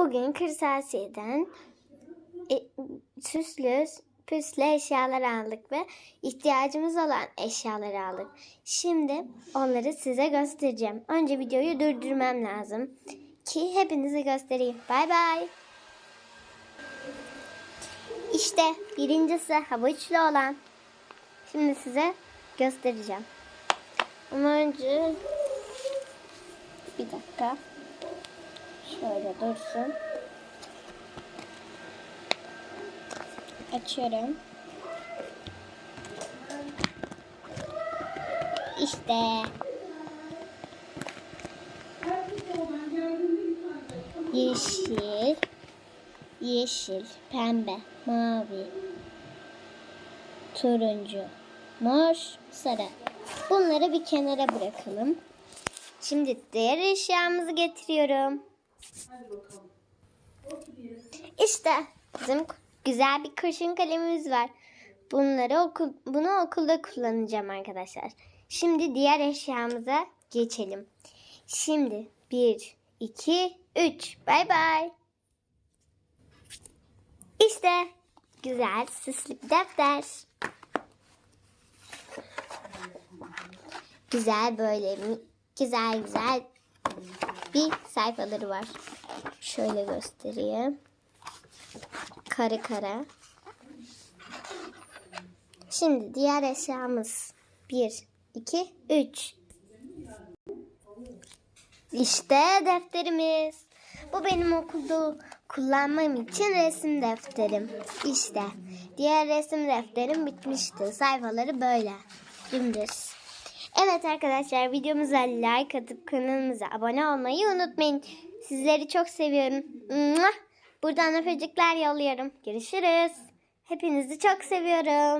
Bugün kırtasiyeden e, süslü püslü eşyalar aldık ve ihtiyacımız olan eşyaları aldık. Şimdi onları size göstereceğim. Önce videoyu durdurmam lazım ki hepinize göstereyim. Bay bay. İşte birincisi havuçlu olan. Şimdi size göstereceğim. Ama önce bir dakika. Şöyle dursun. Açıyorum. İşte. Yeşil, yeşil, pembe, mavi, turuncu, mor, sarı. Bunları bir kenara bırakalım. Şimdi diğer eşyamızı getiriyorum. İşte bizim güzel bir kurşun kalemimiz var. Bunları okul, bunu okulda kullanacağım arkadaşlar. Şimdi diğer eşyamıza geçelim. Şimdi 1, 2, 3. Bay bay. İşte güzel süslü bir defter. Güzel böyle güzel güzel bir sayfaları var. Şöyle göstereyim. Kare kare. Şimdi diğer eşyamız 1, 2, 3. İşte defterimiz. Bu benim okulda kullanmam için resim defterim. İşte diğer resim defterim bitmişti. Sayfaları böyle. Dümdüz. Evet arkadaşlar videomuza like atıp kanalımıza abone olmayı unutmayın. Sizleri çok seviyorum. Buradan öpücükler yolluyorum. Görüşürüz. Hepinizi çok seviyorum.